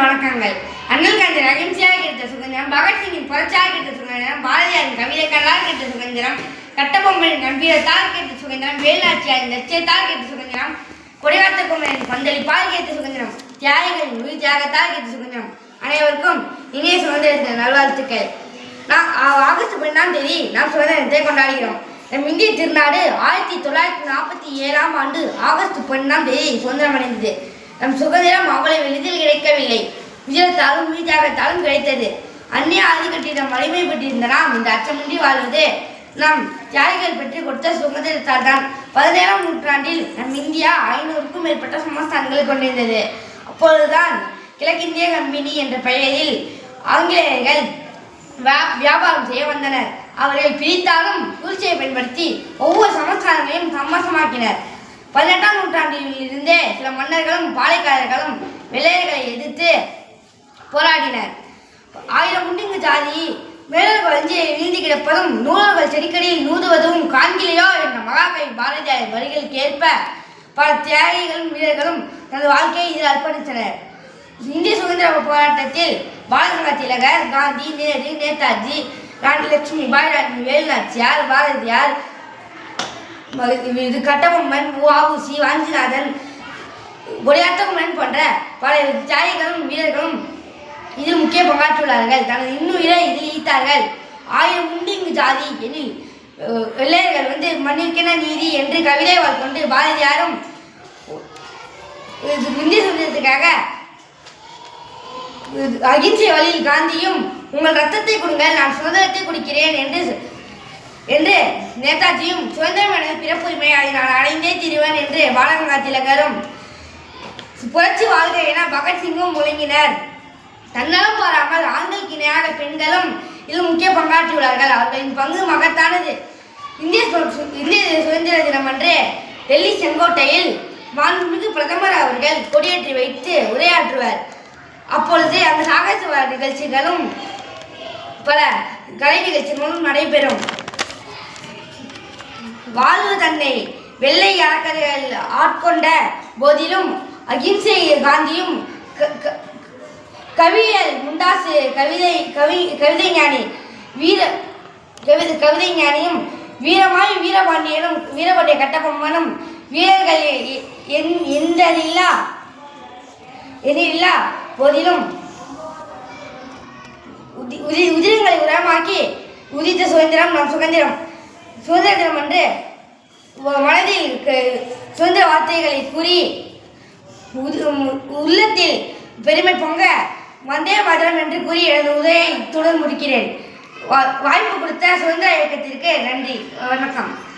வணக்கங்கள். அண்ணல் காந்தி அகிம்சையாக கிடைத்த சுதந்திரம் பகத்சிங்கின் புரட்சியாக கிடைத்த சுதந்திரம் பாரதியாரின் கவிதைகளால் கிடைத்த சுதந்திரம் கட்டபொம்மனின் கம்பீரத்தால் கிடைத்த சுதந்திரம் வேலாட்சியாரின் லட்சியத்தால் கிடைத்த சுதந்திரம் கொடிகாத்த குமரின் பந்தளிப்பால் கிடைத்த சுதந்திரம் தியாகிகளின் உயிர் தியாகத்தால் கிடைத்த சுதந்திரம். அனைவருக்கும் இனிய சுதந்திர நல்வாழ்த்துக்கள். நான் ஆகஸ்ட் பன்னெண்டாம் தேதி நாம் சுதந்திரத்தை கொண்டாடுகிறோம். நம் இந்திய திருநாடு ஆயிரத்தி தொள்ளாயிரத்தி நாற்பத்தி ஏழாம் ஆண்டு ஆகஸ்ட் பன்னெண்டாம் தேதி சுதந்திரம் அடைந்தது நம் சுதந்திரம் அவ்வளவு எளிதில் கிடைக்கவில்லை. விஜயத்தாலும் உயிர்த்தியாகத்தாலும் கிடைத்தது. அந்நிய ஆதிக்கத்திடம் வலிமை பெற்றிருந்த நாம் இந்த அச்சமின்றி வாழ்வது நம் தியாகிகள் பெற்று கொடுத்த சுதந்திரத்தால் தான் பதினேழாம் நூற்றாண்டில் நம் இந்தியா ஐநூறுக்கும் மேற்பட்ட சமஸ்தானங்களை கொண்டிருந்தது. அப்பொழுதுதான் கிழக்கிந்திய கம்பெனி என்ற பெயரில் ஆங்கிலேயர்கள் வியாபாரம் செய்ய வந்தனர். அவர்கள் பிரித்தாலும் சூழ்ச்சியை பயன்படுத்தி ஒவ்வொரு சமஸ்தானங்களையும் சமசமாக்கினர் பதினெட்டாம் நூற்றாண்டில் இருந்தே சில மன்னர்களும் பாளையக்காரர்களும் வெள்ளையர்களை எதிர்த்து போராடினர். ஆயிரம் குண்டிங்கு ஜாதி மேலர் வஞ்சி விழுந்து கிடப்பதும் நூலர்கள் செடிக்கடியில் நூதுவதும் காண்கிலையோ என்ற மகாகவி பாரதியார் வரிகளுக்கு ஏற்ப பல தியாகிகளும் வீரர்களும் தனது வாழ்க்கையை இதில் அர்ப்பணித்தனர். இந்திய சுதந்திர போராட்டத்தில் பாலகங்கா திலகர் காந்தி நேரு நேதாஜி ராணி லட்சுமி பாய் ராணி வேலுநாச்சியார் பாரதியார் இது கட்டபொம்மன் வாவுசி வாஞ்சிநாதன் கொடியாத்தகுமரன் போன்ற பல தியாகிகளும் வீரர்களும் இதில் முக்கிய பங்காற்றியுள்ளார்கள். தனது இன்னுயிரை இதில் ஈத்தார்கள் ஆயிரம் உண்டு இங்கு ஜாதி எனில் வெள்ளையர்கள் வந்து மண்ணிற்கென நீதி என்று கவிதை கொண்டு பாரதியாரும் இந்திய சுதந்திரத்துக்காக அகிம்சை வழியில் காந்தியும் உங்கள் ரத்தத்தை கொடுங்கள் நான் சுதந்திரத்தை குடிக்கிறேன் என்று என்று நேதாஜியும் சுதந்திரம் எனது பிறப்புரிமை நான் அடைந்தே தீருவேன் என்று பாலகங்கா திலகரும் புரட்சி வாழ்க என பகத்சிங்கும் முழங்கினர். தன்னலம் பாராமல் ஆண்களுக்கு இணையாக பெண்களும் இதில் முக்கிய பங்காற்றியுள்ளார்கள். அவர்களின் பங்கு மகத்தானது. இந்திய சு- இந்திய சுதந்திர தினம் அன்று டெல்லி செங்கோட்டையில் மாண்புமிகு பிரதமர் அவர்கள் கொடியேற்றி வைத்து உரையாற்றுவார். அப்பொழுது அந்த சாகச நிகழ்ச்சிகளும் பல கலை நிகழ்ச்சிகளும் நடைபெறும். வாழ்வு தன்னை வெள்ளை அரக்கர்கள் ஆட்கொண்ட போதிலும் அகிம்சை காந்தியும் க- க- கவியல் முண்டாசு கவிதை கவி கவிதை ஞானி வீர கவிதை கவிதை ஞானியும் வீரமாய் வீரபாண்டியனும் வீரபாண்டிய கட்டபொம்மனும் வீரர்கள் எ- இல்லா எதிரில்லா போதிலும் உதி உதிரங்களை உரமாக்கி உதித்த சுதந்திரம் நம் சுதந்திரம். சுதந்திர தினம் அன்று மனதில் சுதந்திர வார்த்தைகளை கூறி உள்ளத்தில் பெருமை பொங்க வந்தே மதுரம் என்று கூறி எனது உதயை இத்துடன் முடிக்கிறேன். வா- வாய்ப்பு கொடுத்த சுதந்திர இயக்கத்திற்கு நன்றி. வணக்கம்.